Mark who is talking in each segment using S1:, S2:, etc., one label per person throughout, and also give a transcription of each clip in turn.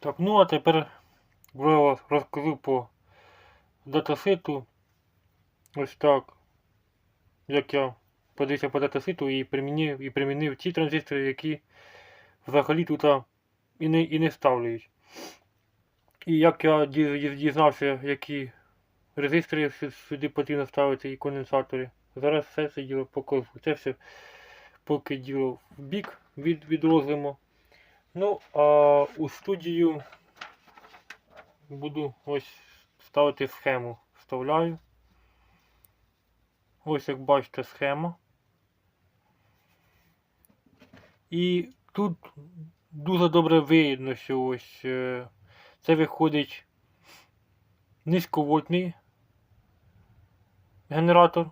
S1: Так, ну а тепер вже розкажу по датасету. Ось так. Як я подивився по датасету і примінив, і примінив ті транзистори, які взагалі тут і не, і не ставлять. І як я ді- ді- дізнався, які резистори сюди потрібно ставити і конденсатори. Зараз все це діло покажу. Це все поки діло в бік від, відрозимо. Ну, а у студію буду ось ставити схему. Вставляю. Ось як бачите схема. І тут дуже добре видно, що ось е, це виходить низьковольтний генератор,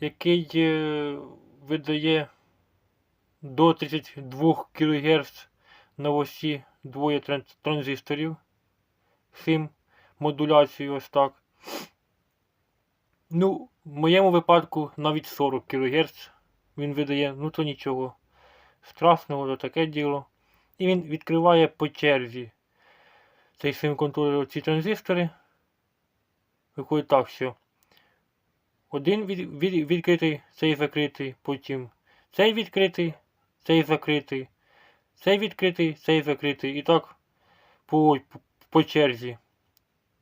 S1: який е, видає до 32 кГц на осі двоє транзисторів. Сим модуляцією ось так. Ну, в моєму випадку навіть 40 кГц він видає, ну то нічого страшного, то таке діло. І він відкриває по черзі цей сим контролер ці транзистори. Виходить так, що один від, від, відкритий, цей закритий, потім цей відкритий, цей закритий, цей відкритий, цей закритий. І так по, по, черзі.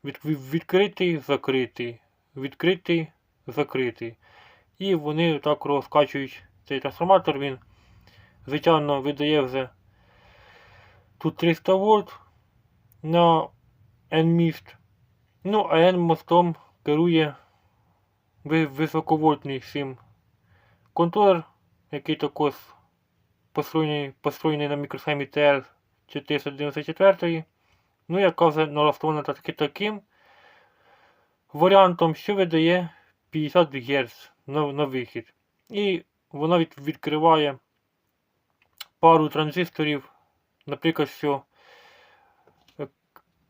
S1: Від, від, відкритий, закритий, відкритий, закритий. І вони так розкачують цей трансформатор. Він, звичайно, видає вже тут 300 вольт на N-міст. Ну, а N-мостом керує високовольтний сим контролер, який також построєний, на мікросхемі TR494. Ну, яка вже налаштована таки таким варіантом, що видає 50 Гц на, на вихід. І вона від, відкриває пару транзисторів, наприклад, що е,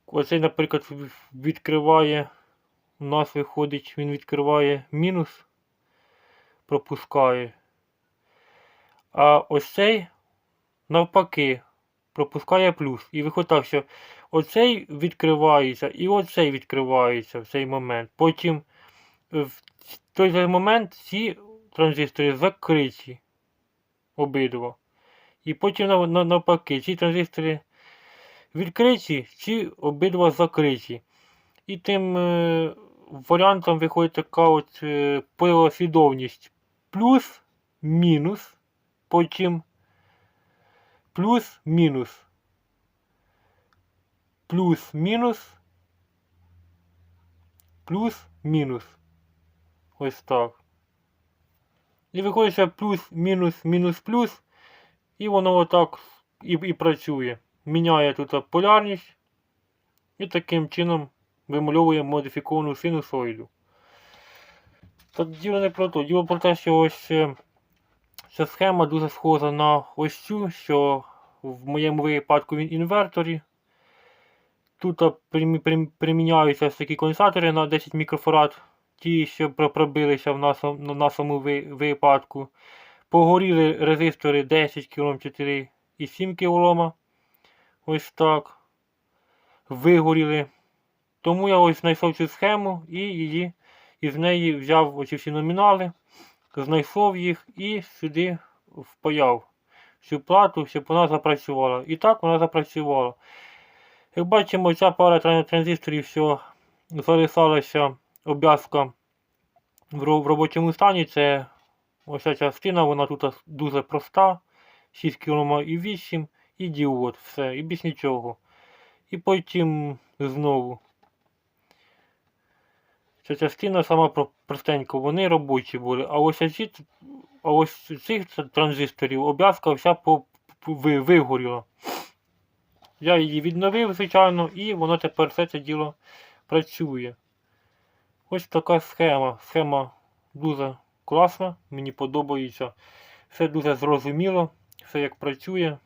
S1: оцей, наприклад, відкриває, у нас виходить, він відкриває мінус, пропускає. А ось цей навпаки пропускає плюс. І виходить так, що оцей відкривається і оцей відкривається в цей момент. Потім е, в той же момент ці транзистори закриті обидва. І потім нав- нав- навпаки, ці транзистори відкриті, ці обидва закриті. І тим е, варіантом виходить така от е, послідовність плюс, мінус, потім плюс, мінус, плюс, мінус, плюс, мінус. Ось так. І виходить, що плюс, мінус, плюс. І воно отак і, і працює. Міняє тут полярність. І таким чином вимальовує модифіковану синусоїду. Тут діло не про то. Діло про те, що ось е, ця схема дуже схожа на ось цю, що в моєму випадку він інверторі. Тут приміняються такі конденсатори на 10 мікрофарад. Ті, що пробилися в нашому, на нашому випадку. Погоріли резистори 10 кОм 4 і 7 кОм. Ось так. Вигоріли. Тому я ось знайшов цю схему і її із неї взяв оці всі номінали, знайшов їх і сюди впаяв цю плату, щоб вона запрацювала. І так вона запрацювала. Як бачимо, ця пара транзисторів, що залишалася обв'язка в робочому стані, це ось ця частина, вона тут дуже проста. 6 км і 8 і діод, все, і більш нічого. І потім знову. Ця частина сама про- простенька, вони робочі були. А ось ці, а ось цих транзисторів обв'язка вся вигоріла. Я її відновив, звичайно, і воно тепер все це діло працює. Ось така схема. Схема дуже класна, мені подобається. Все дуже зрозуміло, все як працює.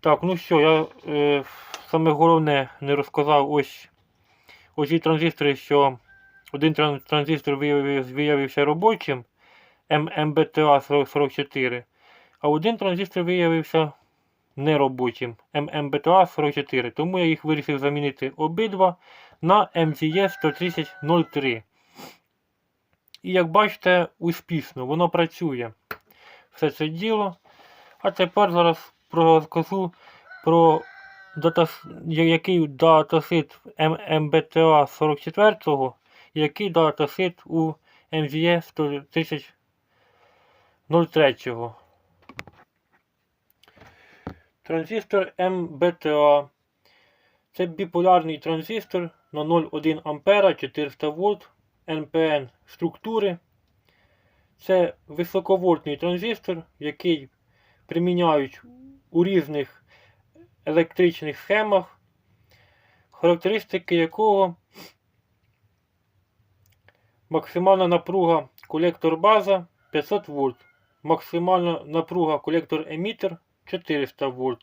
S1: Так, ну що, я е, саме головне не розказав ось ці транзистори, що один транзистор виявився робочим МБТА 44, а один транзистор виявився неробочим ММБТА 44, тому я їх вирішив замінити обидва на MTE 13003. І як бачите, успішно, воно працює. Все це діло. А тепер зараз розкажу про датас... який датасит МБТА 44 і який датасит у MVE 13003. Транзистор МБТА. Це біполярний транзистор на 0,1 А 400 вольт НПН структури. Це високовольтний транзистор, який приміняють у різних електричних схемах, характеристики якого максимальна напруга колектор база 500 вольт, максимальна напруга колектор емітер 400 вольт,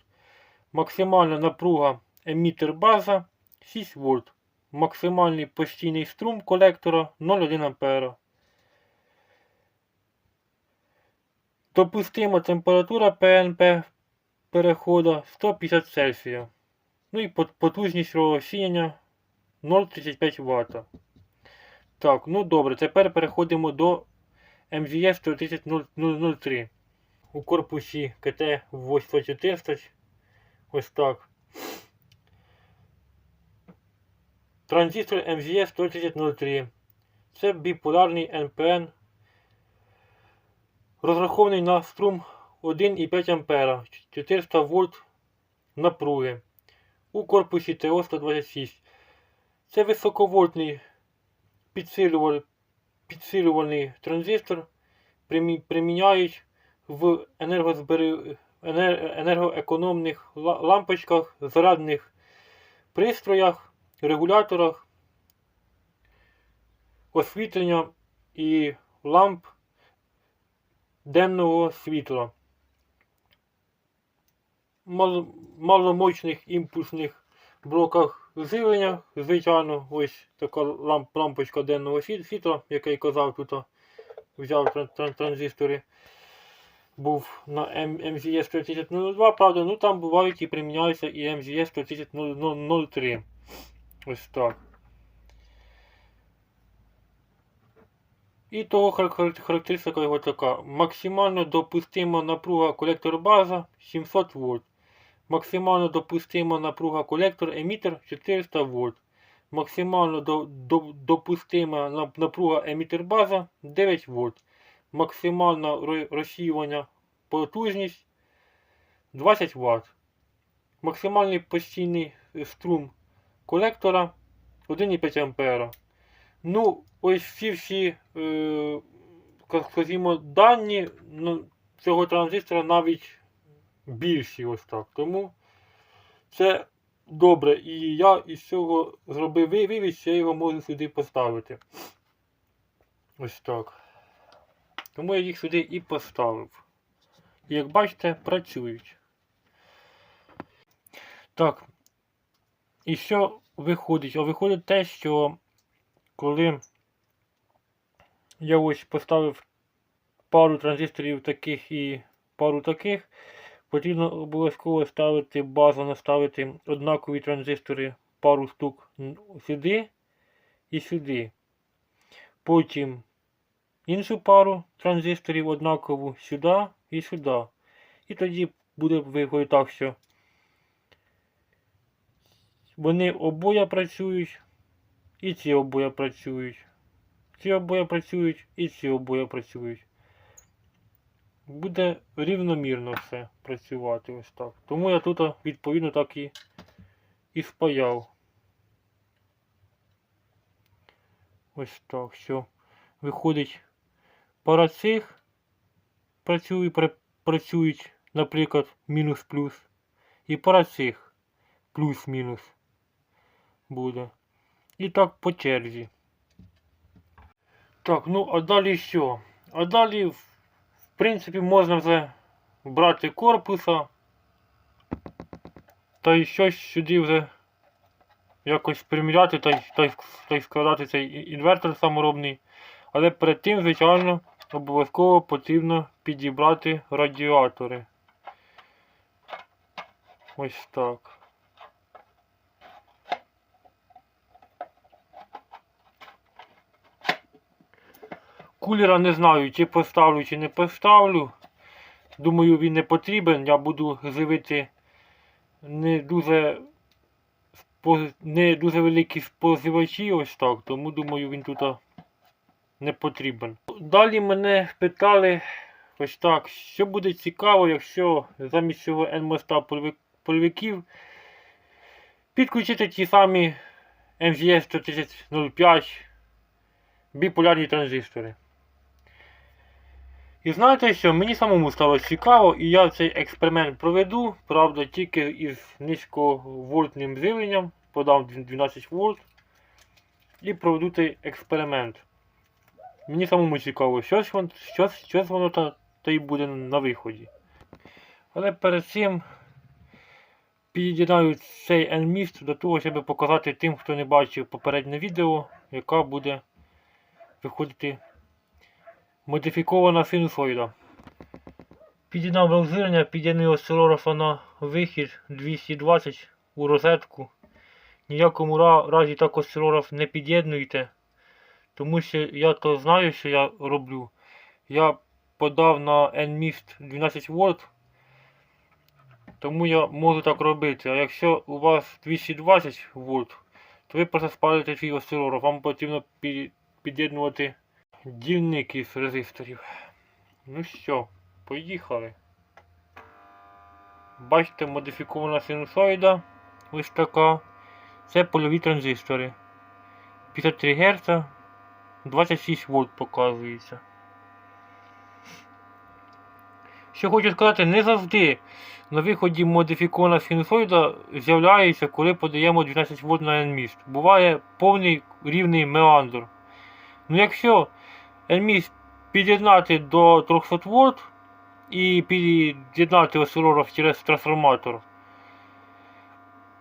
S1: максимальна напруга емітер база 6 вольт, максимальний постійний струм колектора 0,1 А. Допустима температура ПНП переходу 150 Цельсія. Ну і пот- потужність розсіяння 0,35 Вт. Так, ну добре, тепер переходимо до МЗС 13003. У корпусі КТ 814. Ось так. Транзистор МЗС 13003. Це біполярний НПН розрахований на струм 1,5 А 400 вольт напруги у корпусі ТО-126. Це високовольтний підсилювальний транзистор, приміняють в енергоекономних лампочках, зарядних пристроях, регуляторах, освітлення і ламп денного світла. Мал- маломощних імпульсних блоках живлення, звичайно, ось така ламп, лампочка денного світ- світла, як я й казав, тут взяв тран- тран- транзистори. Був на MZS 13002, правда, ну там бувають і приміняються і MZS 13003. Ось так. І того хар- хар- характеристика його така. Максимально допустима напруга колектор база 700 вольт. Максимально допустима напруга колектор емітер 400 вольт. Максимально до, до, допустима напруга емітер база 9 вольт. Максимальне ро- розсіювання потужність 20 Вт. Максимальний постійний струм колектора 1,5 А. Ну, ось всі всі, е, скажімо, дані ну, цього транзистора навіть більші ось так. Тому це добре. І я із цього зробив ви- вивід, що я його можу сюди поставити. Ось так. Тому я їх сюди і поставив. І як бачите, працюють. Так. І що виходить? А виходить те, що коли я ось поставив пару транзисторів таких і пару таких, потрібно обов'язково ставити базово ставити однакові транзистори, пару штук сюди і сюди. Потім іншу пару транзисторів однакову сюди і сюди. І тоді буде виходити так, що вони обоє працюють, і ці обоє працюють. Ці обоє працюють, і ці обоє працюють. Буде рівномірно все працювати ось так. Тому я тут відповідно так і, і спаяв. Ось так, що виходить пара цих працює, пра- працюють, наприклад, мінус-плюс. І пара цих плюс-мінус буде. І так по черзі. Так, ну а далі що? А далі, в принципі, можна вже брати корпуса. Та й щось сюди вже якось приміряти та й, та й, та й складати цей інвертор саморобний. Але перед тим, звичайно, обов'язково потрібно підібрати радіатори. Ось так. Кулера не знаю, чи поставлю, чи не поставлю. Думаю, він не потрібен. Я буду живити не дуже не дуже великі споживачі, ось так, тому думаю, він тут не потрібен. Далі мене питали ось так, що буде цікаво, якщо замість цього N-моста польовиків підключити ті самі MGS 13005 біполярні транзистори. І знаєте що, мені самому стало цікаво, і я цей експеримент проведу, правда, тільки із низьковольтним живленням, подам 12 вольт і проведу цей експеримент. Мені самому цікаво, щось, вон, щось, щось воно та, та й буде на виході. Але перед цим під'єднаю цей N-міст до того, щоб показати тим, хто не бачив попереднє відео, яка буде виходити модифікована синусоїда. Під'єднав блок живлення, під'єднав осцилографа на вихід 220 у розетку. Ніякому разі так осцилограф не під'єднуйте. Тому що я то знаю, що я роблю. Я подав на N-міст 12 вольт. Тому я можу так робити. А якщо у вас 220 вольт, то ви просто спалите свій осцилограф. Вам потрібно під'єднувати дільник із резисторів. Ну що, поїхали. Бачите, модифікована синусоїда. Ось така. Це польові транзистори. 53 Гц, 26 вольт показується. Що хочу сказати, не завжди на виході модифікована синусоїда з'являється, коли подаємо 12 вольт на N-міст. Буває повний рівний меандр. Ну якщо N-міст під'єднати до 300 вольт і під'єднати осцилограф через трансформатор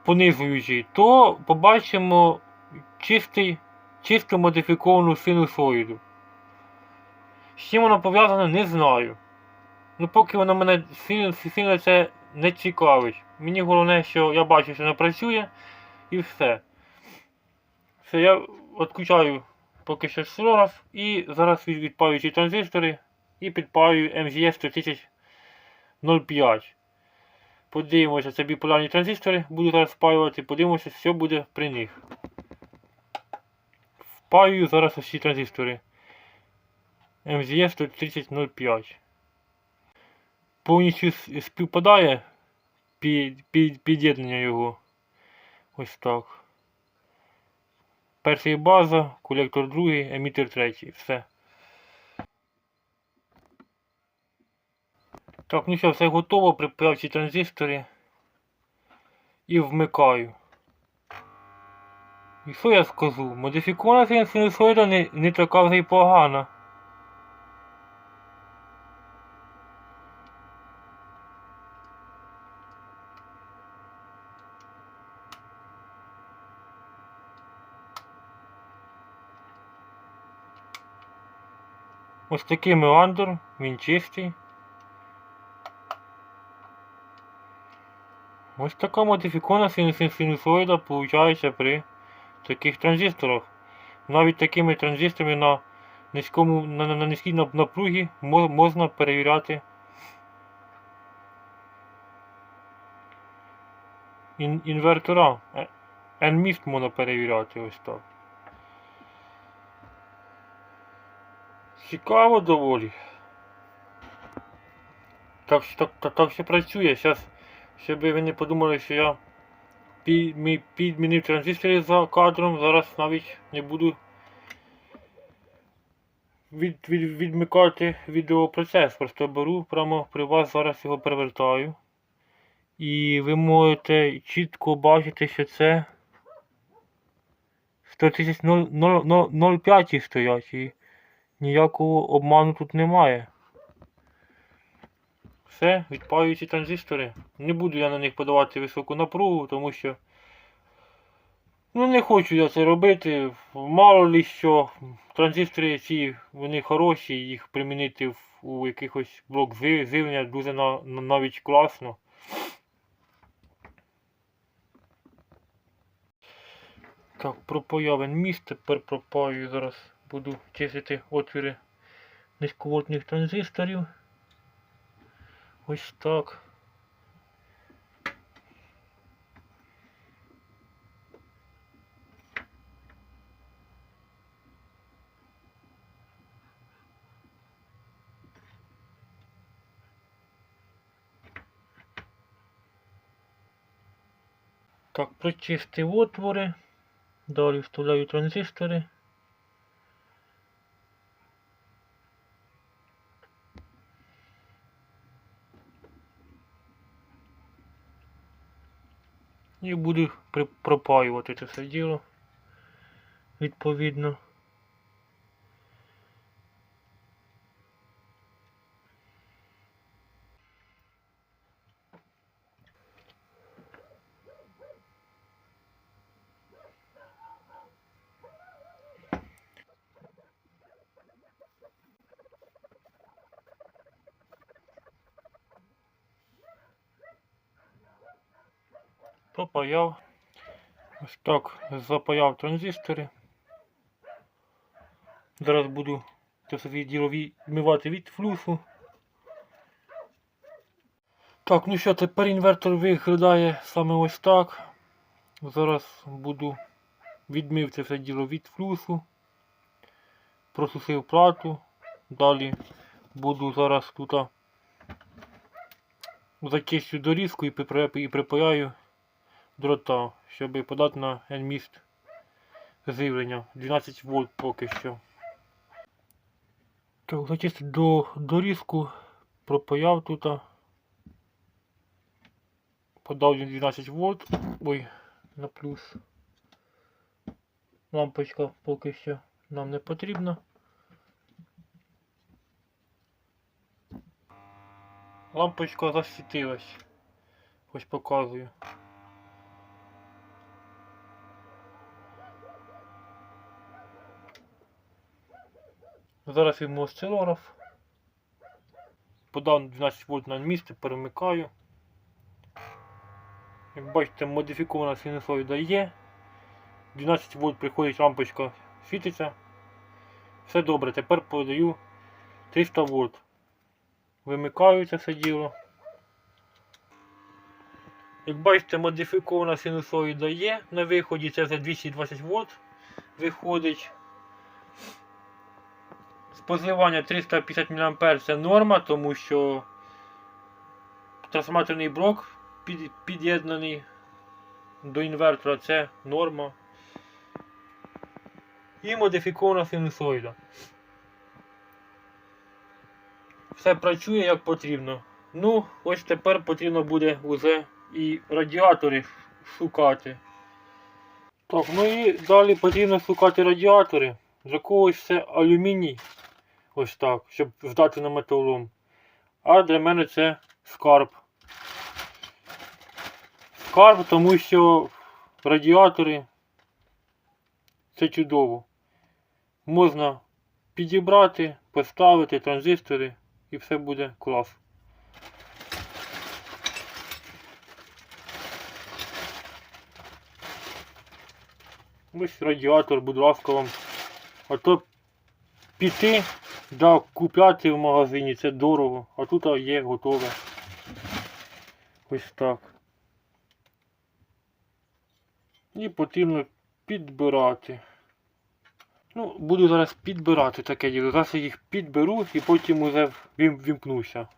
S1: понижуючий, то побачимо чистий, чисто модифіковану синусоїду. З чим вона пов'язана, не знаю. Ну поки вона мене сильно, сильно це не цікавить. Мені головне, що я бачу, що вона працює і все. Все, я відключаю поки що осцилограф і зараз від- відпаю ці транзистори і підпаю MGS 13005. Подивимося, це біполярні транзистори, буду зараз впаювати, подивимося, що буде при них. Впаюю зараз усі транзистори. MGS 13005. Повністю співпадає під, під, під'єднання його. Ось так. Перший база, колектор другий, емітер третій. Все. Так, ну що, все готово, припав ці транзистори і вмикаю. І що я скажу? Модифікована синусоїда не, не така вже й погана. Ось такий меландр, він чистий. Ось така модифікована синусоїда виходить при таких транзисторах. Навіть такими транзисторами на низькому на, на, на низькій напругі можна перевіряти ін, інвертора. Е, N-міст можна перевіряти ось так. Цікаво доволі. Так, так, так, так що працює. Зараз, щоб ви не подумали, що я пі- мі- підмінив транзистори за кадром, зараз навіть не буду від, від, відмикати відеопроцес. Просто беру прямо при вас зараз його перевертаю. І ви можете чітко бачити, що це 100 тисяч 0,5 стоять ніякого обману тут немає. Все, відпаюючі транзистори. Не буду я на них подавати високу напругу, тому що ну не хочу я це робити. Мало ли що транзистори ці вони хороші, їх примінити у якихось блок зивлення дуже навіть класно. Так, пропоявен міст, тепер пропаю зараз буду чистити отвіри низьковольтних транзисторів. Ось так. Так, прочистив отвори. Далі вставляю транзистори. І буду припаювати це все діло. Відповідно. Пропаяв. Ось так запаяв транзистори. Зараз буду все діло відмивати від флюсу. Так, ну що, тепер інвертор виглядає саме ось так. Зараз буду відмив це все діло від флюсу. Просусив плату. Далі буду зараз тут зачищу дорізку і припаяю дрота, щоб подати на N-міст живлення. 12 вольт поки що. Так, зачистив до дорізку, пропаяв тут. Подав 12 вольт. Ой, на плюс. Лампочка поки що нам не потрібна. Лампочка засвітилась. Ось показую. Зараз візьму осцилограф. Подав 12 вольт на місце, перемикаю. Як бачите, модифікована синусоїда є. 12 вольт приходить лампочка, світиться. Все добре, тепер подаю 300 вольт. Вимикаю це все діло. Як бачите, модифікована синусоїда є на виході, це за 220 вольт виходить. Споживання 350 мА це норма, тому що трансформаторний блок під'єднаний до інвертора це норма. І модифікована синусоїда. Все працює як потрібно. Ну, ось тепер потрібно буде уже і радіатори шукати. Так, ну і далі потрібно шукати радіатори. Для когось це алюміній. Ось так, щоб здати на металолом. А для мене це скарб. Скарб, тому що радіатори це чудово. Можна підібрати, поставити транзистори і все буде клас. Ось радіатор, будь ласка вам. А то піти да купляти в магазині це дорого, а тут є готове. Ось так. І потрібно підбирати. Ну, буду зараз підбирати таке діло. Зараз я їх підберу і потім уже вім- вімкнуся.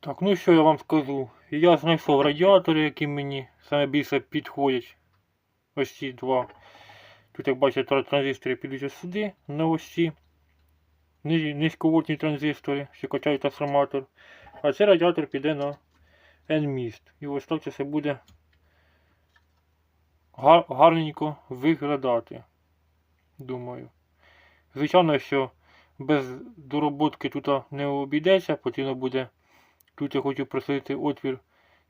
S1: Так, ну що я вам скажу. Я знайшов радіатори, які мені саме більше підходять. Ось ці два. Тут, як бачите, транзистори підуть сюди, на ось ці низьковольтні транзистори, що качають трансформатор. А цей радіатор піде на N-міст. І ось так це все буде гарненько виглядати. Думаю. Звичайно, що без дороботки тут не обійдеться, потрібно буде. Тут я хочу просити отвір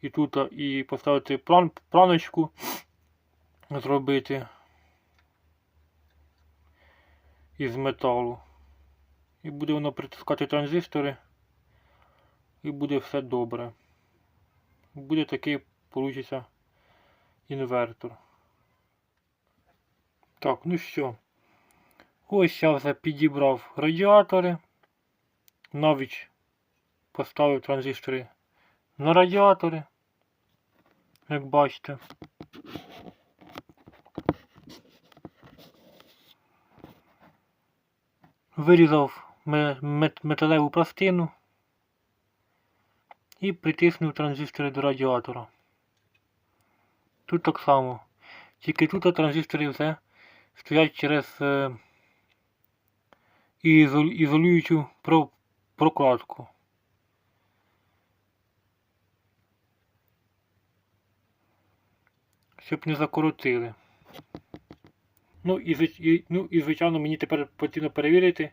S1: і тут, і поставити план, планочку зробити із металу. І буде воно притискати транзистори. І буде все добре. Буде такий, получиться, інвертор. Так, ну що. Ось я вже підібрав радіатори. Навіть поставив транзистори на радіатори. Як бачите. Вирізав металеву пластину і притиснув транзистори до радіатора. Тут так само. Тільки тут транзистори все стоять через е, ізол- ізолюючу прокладку. Щоб не закоротили. Ну ну, і звичайно мені тепер потрібно перевірити,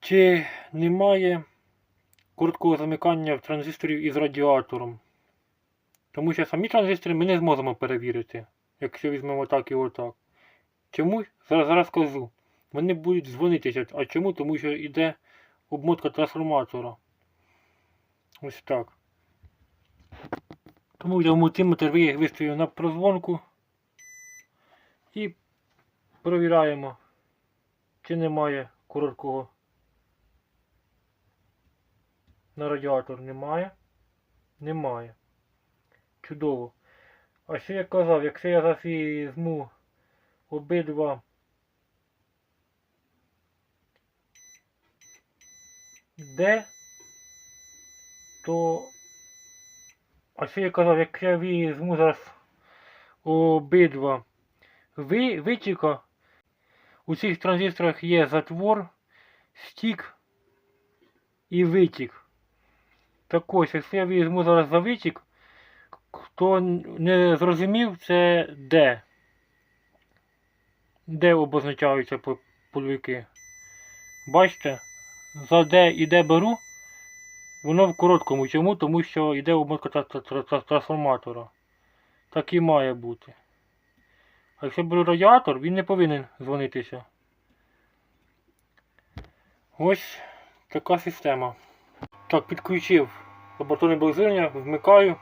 S1: чи немає короткого замикання в транзисторів із радіатором. Тому що самі транзистори ми не зможемо перевірити, якщо візьмемо так і отак. Чому? Зараз, зараз скажу. Вони будуть дзвонитися. А чому? Тому що йде обмотка трансформатора. Ось так. Тому я мультиметр ви- виставив на прозвонку і перевіряємо, чи немає короткого. На радіатор немає. Немає. Чудово. А ще я казав, якщо я зараз візьму обидва Д, то. А ще я казав, якщо я візьму зараз обидва ви, витіка, у цих транзисторах є затвор, стік і витік. Так ось, якщо я візьму зараз за витік, хто не зрозумів, це Д. Де обозначаються польовики. Бачите, за Д і Д беру, воно в короткому. Чому? Тому що йде обмотка тра- тра- тра- тра- трансформатора. Так і має бути. А якщо беру радіатор, він не повинен дзвонитися. Ось така система. Так, підключив лабораторне близирення, вмикаю.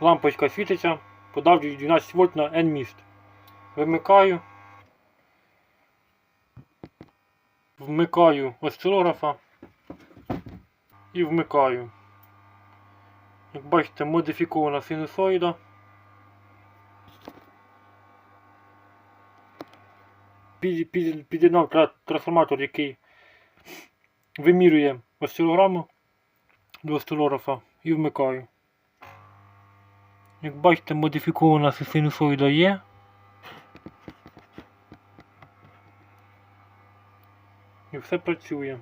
S1: Лампочка світиться, подав 12 вольт на N-міст. Вимикаю. Вмикаю осцилографа і вмикаю. Як бачите, модифікована синусоїда. Під, під, трансформатор, який вимірює осцилограму до осцилографа і вмикаю. Як бачите, модифікована синусоїда є. І все працює.